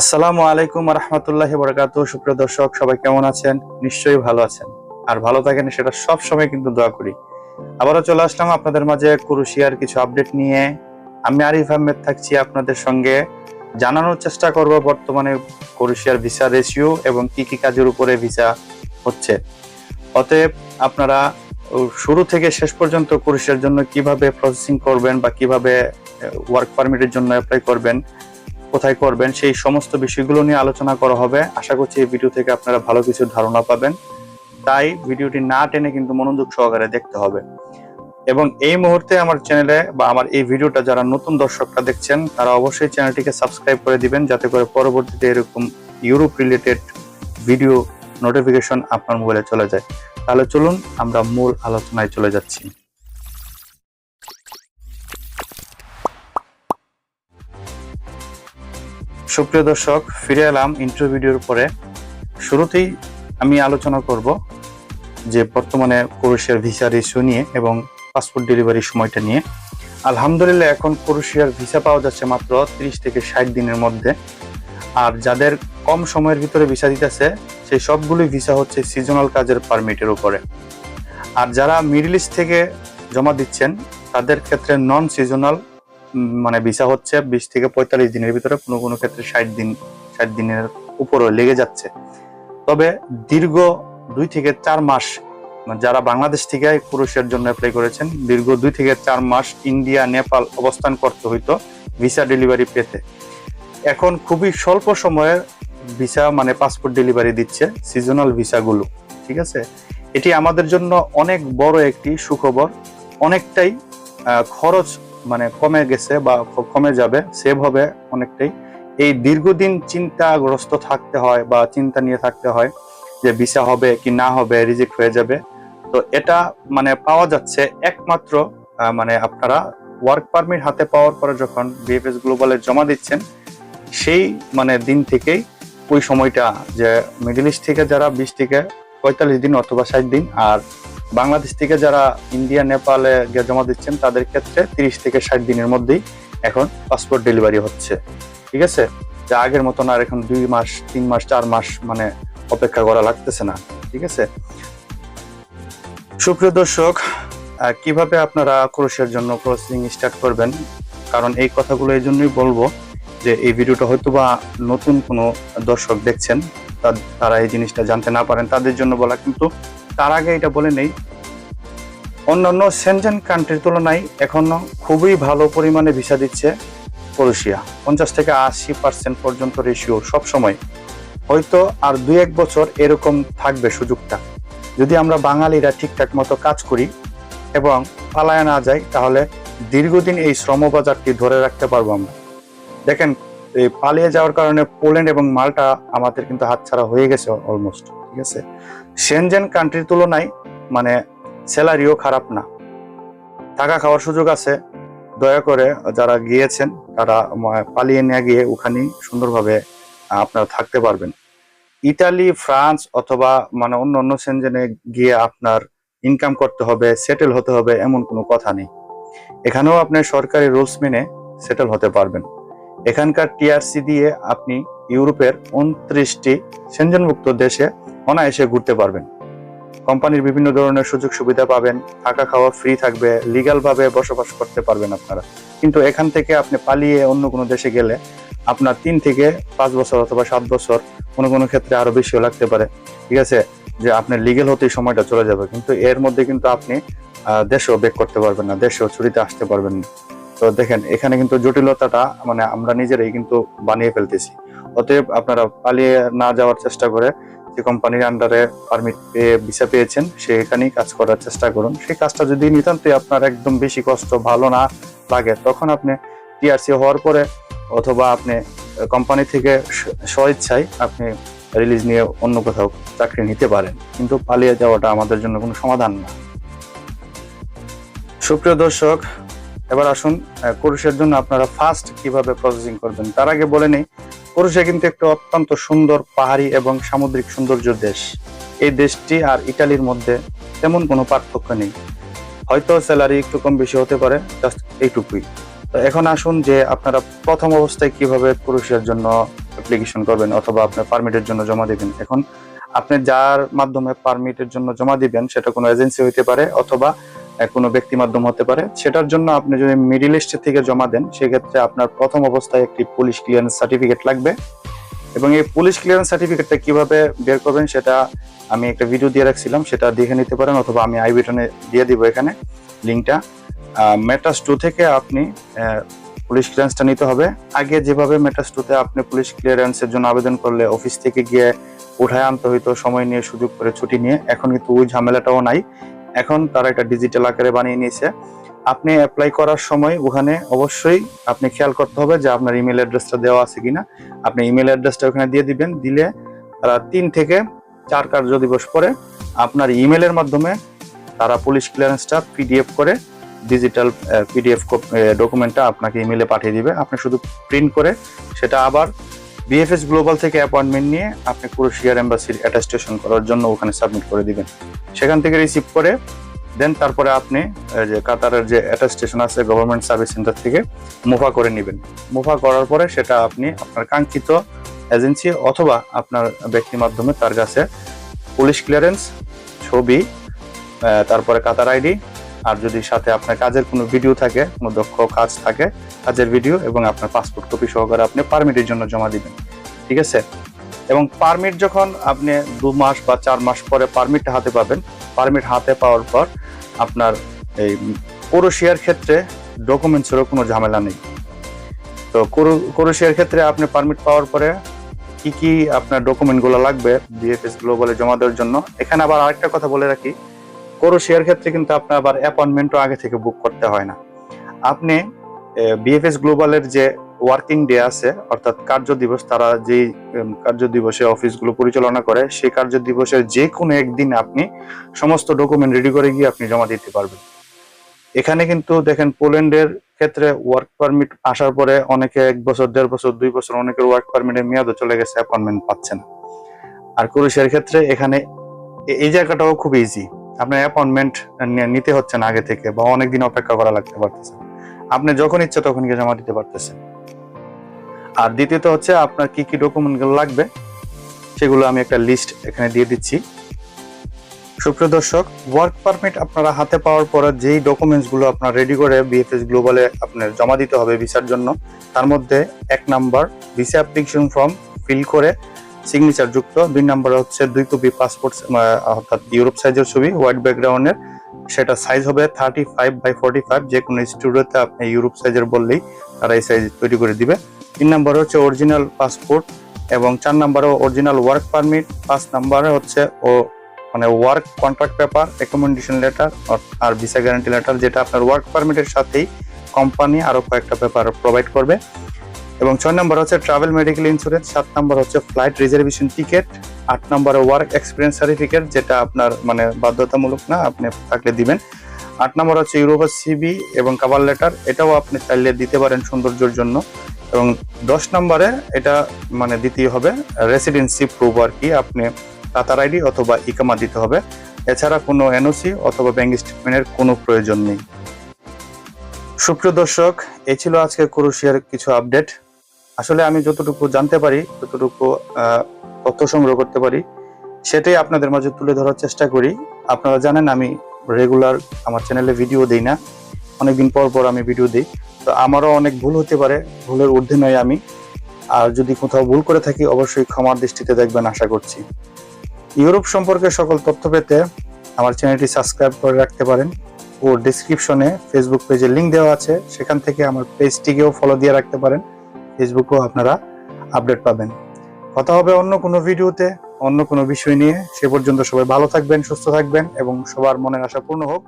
আসসালামু আলাইকুম রহমতুল্লাহ বরকাত সুপ্রিয় দর্শক, সবাই কেমন আছেন? নিশ্চয়ই ভালো আছেন। আর ভালো থাকেন, সেটা সব সময় কিন্তু দোয়া করি। আবারও চলে আসলাম আপনাদের মাঝে কুরুশিয়ার কিছু আপডেট নিয়ে। আমি আরিফ আহমেদ থাকছি আপনাদের সঙ্গে। জানানোর চেষ্টা করব বর্তমানে কুরুশিয়ার ভিসা রেশিও এবং কি কি কাজের উপরে ভিসা হচ্ছে। অতএব আপনারা শুরু থেকে শেষ পর্যন্ত কুরুশিয়ার জন্য কীভাবে প্রসেসিং করবেন বা কীভাবে ওয়ার্ক পারমিটের জন্য অ্যাপ্লাই করবেন কোথায় করবেন, সেই সমস্ত বিষয়গুলো নিয়ে আলোচনা করা হবে। আশা করছি এই ভিডিও থেকে আপনারা ভালো কিছু ধারণা পাবেন। তাই ভিডিওটি না টেনে কিন্তু মনোযোগ সহকারে দেখতে হবে। এবং এই মুহূর্তে আমার চ্যানেলে বা আমার এই ভিডিওটা যারা নতুন দর্শকরা দেখছেন, তারা অবশ্যই চ্যানেলটিকে সাবস্ক্রাইব করে দিবেন, যাতে করে পরবর্তীতে এরকম ইউরোপ রিলেটেড ভিডিও নোটিফিকেশন আপনার মোবাইলে চলে যায়। তাহলে চলুন আমরা মূল আলোচনায় চলে যাচ্ছি। সুপ্রিয় দর্শক, ফিরে এলাম ইন্টারভিউ ভিডিওর পরে শুরুতেই আমি আলোচনা করব যে বর্তমানে ক্রোয়েশিয়ার ভিসার ইস্যু নিয়ে এবং পাসপোর্ট ডেলিভারির সময়টা নিয়ে। আলহামদুলিল্লাহ, এখন ক্রোয়েশিয়ার ভিসা পাওয়া যাচ্ছে মাত্র 30 থেকে ষাট দিনের মধ্যে। আর যাদের কম সময়ের ভিতরে ভিসা দিতেছে, সেই সবগুলোই ভিসা হচ্ছে সিজনাল কাজের পারমিটের উপরে। আর যারা মিডল ইস্ট থেকে জমা দিচ্ছেন, তাদের ক্ষেত্রে নন সিজনাল মানে ভিসা হচ্ছে বিশ থেকে পঁয়তাল্লিশ দিনের ভিতরে, কোনো কোনো ক্ষেত্রে ষাট দিন, ষাট দিনের উপরও লেগে যাচ্ছে। তবে দীর্ঘ দুই থেকে চার মাস মানে যারা বাংলাদেশ থেকে পুরুষের জন্য অ্যাপ্লাই করেছেন, দীর্ঘ দুই থেকে চার মাস ইন্ডিয়া, নেপাল অবস্থান করতে হইতো ভিসা ডেলিভারি পেতে। এখন খুবই স্বল্প সময়ে ভিসা মানে পাসপোর্ট ডেলিভারি দিচ্ছে সিজনাল ভিসাগুলো, ঠিক আছে? এটি আমাদের জন্য অনেক বড় একটি সুখবর। অনেকটাই খরচ মানে কমে গেছে বা কমে যাবে সেভ হবে অনেকটাই। এই দীর্ঘদিন চিন্তাগ্রস্ত থাকতে হয় বা চিন্তা নিয়ে থাকতে হয় যে ভিসা হবে কি না হবে রিজেক্ট হয়ে যাবে। তো এটা মানে পাওয়া যাচ্ছে একমাত্র মানে আপনারা ওয়ার্ক পারমিট হাতে পাওয়ার পরে যখন বিএফএস গ্লোবালে জমা দিচ্ছেন, সেই মানে দিন থেকেই ওই সময়টা যে মিডল ইস্ট থেকে যারা বিশ থেকে পঁয়তাল্লিশ দিন অথবা ষাট দিন আর বাংলাদেশ থেকে যারা ইন্ডিয়া নেপালে গিয়ে জমা দিচ্ছেন, তাদের ক্ষেত্রে তিরিশ থেকে ষাট দিনের মধ্যেই এখন পাসপোর্ট ডেলিভারি হচ্ছে। ঠিক আছে? যা আগের মতন আর এখন দুই মাস, তিন মাস, চার মাস মানে অপেক্ষা করা লাগতেছে না। ঠিক আছে? সুপ্রিয় দর্শক কীভাবে আপনারা ক্রোশের জন্য প্রসেসিং স্টার্ট করবেন? কারণ এই কথাগুলো এই জন্যই বলব যে এই ভিডিওটা হয়তো বা নতুন কোনো দর্শক দেখছেন তারা এই জিনিসটা জানতে না পারেন। তাদের জন্য বলা কিন্তু তার আগে এটা বলে নেই। অন্যান্য সেনজেন কান্ট্রির তুলনায় এখনও খুবই ভালো পরিমাণে ভিসা দিচ্ছে ক্রোয়েশিয়া পঞ্চাশ থেকে আশি পার্সেন্ট পর্যন্ত রেশিও সব সময় হয়তো আর দুই এক বছর এরকম থাকবে সুযোগটা। যদি আমরা বাঙালিরা ঠিকঠাক মতো কাজ করি এবং পালায় না যাই, তাহলে দীর্ঘদিন এই শ্রমবাজারটি ধরে রাখতে পারব আমরা। দেখেন, এই পালিয়ে যাওয়ার কারণে পোল্যান্ড এবং মাল্টা আমাদের কিন্তু হাতছাড়া হয়ে গেছে অলমোস্ট ঠিক আছে? সেনজেন কান্ট্রির তুলনায় মানে স্যালারিও খারাপ না। থাকা খাওয়ার সুযোগ আছে। দয়া করে যারা গিয়েছেন, তারা পালিয়ে নিয়ে গিয়ে ওখানেই সুন্দরভাবে আপনারা থাকতে পারবেন। ইতালি ফ্রান্স অথবা মানে অন্য অন্য সেনজেনে গিয়ে আপনার ইনকাম করতে হবে সেটেল হতে হবে এমন কোনো কথা নেই। এখানেও আপনি সরকারি রুলস মেনে সেটেল হতে পারবেন। এখানকার টিআরসি দিয়ে আপনি ইউরোপের উনত্রিশটি সেনজনমুক্ত দেশে অনায়াসে ঘুরতে পারবেন। কোম্পানির বিভিন্ন ধরনের সুযোগ সুবিধা পাবেন, থাকা খাওয়া ফ্রি থাকবে লিগ্যাল ভাবে বসবাস করতে পারবেন আপনারা। কিন্তু এখান থেকে আপনি পালিয়ে অন্য কোনো দেশে গেলে আপনার তিন থেকে পাঁচ বছর অথবা সাত বছর কোনো কোনো ক্ষেত্রে আরও বেশিও লাগতে পারে। ঠিক আছে? যে আপনার লিগেল হতেই সময়টা চলে যাবে। কিন্তু এর মধ্যে কিন্তু আপনি দেশেও বেক করতে পারবেন না, দেশেও ছুটিতে আসতে পারবেন না। তো দেখেন, এখানে কিন্তু জটিলতাটা মানে আমরা নিজেরাই কিন্তু বানিয়ে ফেলতেছি। অতএব আপনারা পালিয়ে না যাওয়ার চেষ্টা করে যে কোম্পানির আন্ডারে পারমিট পেয়ে ভিসা পেয়েছেন সেখানেই কাজ করার চেষ্টা করুন। সেই কাজটা যদি নিতান্তই আপনার একদম বেশি কষ্ট, ভালো না লাগে। তখন আপনি টিআরসি হওয়ার পরে অথবা আপনি কোম্পানি থেকে স- স্বইচ্ছায় আপনি রিলিজ নিয়ে অন্য কোথাও চাকরি নিতে পারেন। কিন্তু পালিয়ে যাওয়াটা আমাদের জন্য কোনো সমাধান না। সুপ্রিয় দর্শক এবার আসুন কুরুষের জন্য আপনারা ফার্স্ট কীভাবে প্রসেসিং করবেন? তার আগে বলে নেই কুরুষে কিন্তু একটি অত্যন্ত সুন্দর পাহাড়ি এবং সামুদ্রিক সৌন্দর্য দেশ। এই দেশটি আর ইটালির মধ্যে তেমন কোনো পার্থক্য নেই। হয়তো স্যালারি একটু কম বেশি হতে পারে জাস্ট এইটুকুই। তো এখন আসুন যে আপনারা প্রথম অবস্থায় কীভাবে ক্রোয়েশিয়ার জন্য অ্যাপ্লিকেশন করবেন অথবা আপনার পারমিটের জন্য জমা দিবেন। এখন আপনি যার মাধ্যমে পারমিটের জন্য জমা দিবেন, সেটা কোনো এজেন্সি হতে পারে অথবা কোনো ব্যক্তি মাধ্যম হতে পারে। সেটার জন্য আপনি যদি মিডিল ইস্ট থেকে জমা দেন, সেক্ষেত্রে আপনার প্রথম অবস্থায় একটি পুলিশ ক্লিয়ারেন্স সার্টিফিকেট লাগবে। এবং এই পুলিশ ক্লিয়ারেন্স সার্টিফিকেটটা কীভাবে বের করবেন, সেটা আমি একটা ভিডিও দিয়ে রাখছিলাম, সেটা দেখে নিতে পারেন অথবা আমি আই বাটনে দিয়ে দিব এখানে লিঙ্কটা মেটাস টু থেকে আপনি পুলিশ ক্লিয়ারেন্সটা নিতে হবে। আগে যেভাবে মেটাস টুতে আপনি পুলিশ ক্লিয়ারেন্সের জন্য আবেদন করলে অফিস থেকে গিয়ে উঠায় আনতে হইতো, সময় নিয়ে, সুযোগ করে ছুটি নিয়ে। এখন কিন্তু ওই ঝামেলাটাও নাই। এখন তারা একটা ডিজিটাল আকারে বানিয়ে নিয়েছে। আপনি অ্যাপ্লাই করার সময় ওখানে অবশ্যই আপনি খেয়াল করতে হবে যে আপনার ইমেল অ্যাড্রেসটা দেওয়া আছে কিনা। আপনি ইমেল অ্যাড্রেসটা ওখানে দিয়ে দিবেন, দিলে তারা তিন থেকে চার কার্য দিবস পরে আপনার ইমেলের মাধ্যমে তারা পুলিশ ক্লিয়ারেন্সটা পিডিএফ করে ডিজিটাল পিডিএফ ডকুমেন্টটা আপনাকে ইমেলে পাঠিয়ে দিবে। আপনি শুধু প্রিন্ট করে সেটা আবার বিএফএস গ্লোবাল থেকে অ্যাপয়েন্টমেন্ট নিয়ে আপনি ক্রোশিয়ার এম্বাসির অ্যাটাস্টেশন করার জন্য ওখানে সাবমিট করে দিবেন। সেখান থেকে রিসিভ করে দেন তারপরে আপনি যে কাতারের যে অ্যাটাস্টেশন আছে গভর্নমেন্ট সার্ভিস সেন্টার থেকে মুফা করে নেবেন। মুফা করার পরে সেটা আপনি আপনার কাঙ্ক্ষিত এজেন্সি অথবা আপনার ব্যক্তি মাধ্যমে তার কাছে পুলিশ ক্লিয়ারেন্স ছবি তারপরে কাতার আইডি আর যদি সাথে আপনার কাজের কোনো ভিডিও থাকে, কোনো দক্ষ কাজ থাকে, কাজের ভিডিও এবং আপনার পাসপোর্ট কপি সহকারে আপনি পারমিটের জন্য জমা দিবেন। ঠিক আছে? এবং পারমিট যখন আপনি দু মাস বা চার মাস পরে পারমিটটা হাতে পাবেন পারমিট হাতে পাওয়ার পর আপনার এই কোরোশিয়ার ক্ষেত্রে ডকুমেন্টসেরও কোনো ঝামেলা নেই। তো ক্রো- ক্রোশিয়ার ক্ষেত্রে আপনি পারমিট পাওয়ার পরে কি কি আপনার ডকুমেন্টগুলো লাগবে বিএফএস গ্লোবালে জমা দেওয়ার জন্য? এখানে আবার আরেকটা কথা বলে রাখি ক্রোশিয়ার ক্ষেত্রে কিন্তু আপনার আবার অ্যাপয়েন্টমেন্টও আগে থেকে বুক করতে হয় না। আপনি বিএফএস গ্লোবালের যে ওয়ার্কিং ডে আছে, অর্থাৎ কার্য দিবস, তারা যে কার্য দিবসে অফিসগুলো পরিচালনা করে, সেই কার্য দিবসের যে কোনো একদিন আপনি সমস্ত ডকুমেন্ট রেডি করে গিয়ে আপনি জমা দিতে পারবেন। এখানে কিন্তু দেখেন পোল্যান্ডের ক্ষেত্রে ওয়ার্ক পারমিট আসার পরে অনেকে এক বছর, দেড় বছর, দুই বছর অনেকের ওয়ার্ক পারমিটের মেয়াদও চলে গেছে অ্যাপয়েন্টমেন্ট পাচ্ছে না। আর ক্রোয়েশিয়ার ক্ষেত্রে এখানে এই জায়গাটাও খুব ইজি আপনার অ্যাপয়েন্টমেন্ট নিতে হচ্ছে না আগে থেকে বা অনেকদিন অপেক্ষা করা লাগতে পারতেছে আপনি যখন ইচ্ছে তখন গিয়ে জমা দিতে পারতেছেন। আর দ্বিতীয়ত হচ্ছে আপনার কি কি ডকুমেন্টগুলো লাগবে, সেগুলো আমি একটা লিস্ট এখানে দিয়ে দিচ্ছি। সুপ্রিয় দর্শক ওয়ার্ক পারমিট আপনারা হাতে পাওয়ার পরে যেই ডকুমেন্টসগুলো আপনার রেডি করে বিএফএস গ্লোবালে আপনার জমা দিতে হবে ভিসার জন্য, তার মধ্যে এক number visa application form fill করে সিগনেচার যুক্ত। দুই নাম্বার হচ্ছে দুই কপি পাসপোর্ট অর্থাৎ ইউরোপ সাইজের ছবি হোয়াইট ব্যাকগ্রাউন্ডের সেটা সাইজ হবে thirty five by forty five যে কোনো স্টুডিওতে আপনি ইউরোপ সাইজের বললেই তারা এই সাইজ তৈরি করে দিবে। তিন নাম্বার হচ্ছে অরিজিনাল পাসপোর্ট এবং চার নাম্বারে অরিজিনাল ওয়ার্ক পারমিট পাঁচ নাম্বারে হচ্ছে ও মানে work contract paper recommendation letter আর ভিসা গ্যারান্টি লেটার যেটা আপনার ওয়ার্ক পারমিটের সাথেই কোম্পানি আরও কয়েকটা পেপার প্রোভাইড করবে। এবং ছয় নম্বর হচ্ছে ট্রাভেল মেডিকেল ইন্স্যুরেন্স সাত নম্বর হচ্ছে ফ্লাইট রিজার্ভেশন টিকিট আট নম্বরে ওয়ার্ক এক্সপিরিয়েন্স সার্টিফিকেট যেটা আপনার মানে বাধ্যতামূলক না, আপনি থাকলে দিবেন। আট নম্বর হচ্ছে ইউরোপের সিবি এবং কাভার লেটার এটাও আপনি চাইলে দিতে পারেন সৌন্দর্যের জন্য। এবং দশ নম্বরে এটা মানে দিতেই হবে রেসিডেন্সি প্রুফ আর কি, আপনি কাতার আইডি অথবা ইকামা দিতে হবে। এছাড়া কোনো এনওসি অথবা ব্যাংক স্টেটমেন্টের কোনো প্রয়োজন নেই। সুপ্রিয় দর্শক এই ছিল আজকে ক্রোশিয়ার কিছু আপডেট আসলে আমি যতটুকু জানতে পারি, যতটুকু তথ্য সংগ্রহ করতে পারি, সেটাই আপনাদের মাঝে তুলে ধরার চেষ্টা করি। আপনারা জানেন আমি রেগুলার আমার চ্যানেলে ভিডিও দিই না। অনেকদিন পর পর আমি ভিডিও দিই। তো আমারও অনেক ভুল হতে পারে, ভুলের ঊর্ধ্বে নয় আমি। আর যদি কোথাও ভুল করে থাকি, অবশ্যই ক্ষমার দৃষ্টিতে দেখবেন, আশা করছি। ইউরোপ সম্পর্কে সকল তথ্য পেতে আমার চ্যানেলটি সাবস্ক্রাইব করে রাখতে পারেন। ও ডিসক্রিপশনে ফেসবুক পেজের লিংক দেওয়া আছে। সেখান থেকে আমার পেজটিকেও ফলো দিয়ে রাখতে পারেন। ফেসবুকেও আপনারা আপডেট পাবেন। কথা হবে অন্য কোনো ভিডিওতে, অন্য কোনো বিষয় নিয়ে। সে পর্যন্ত সবাই ভালো থাকবেন, সুস্থ থাকবেন এবং সবার মনের আশা পূর্ণ হোক।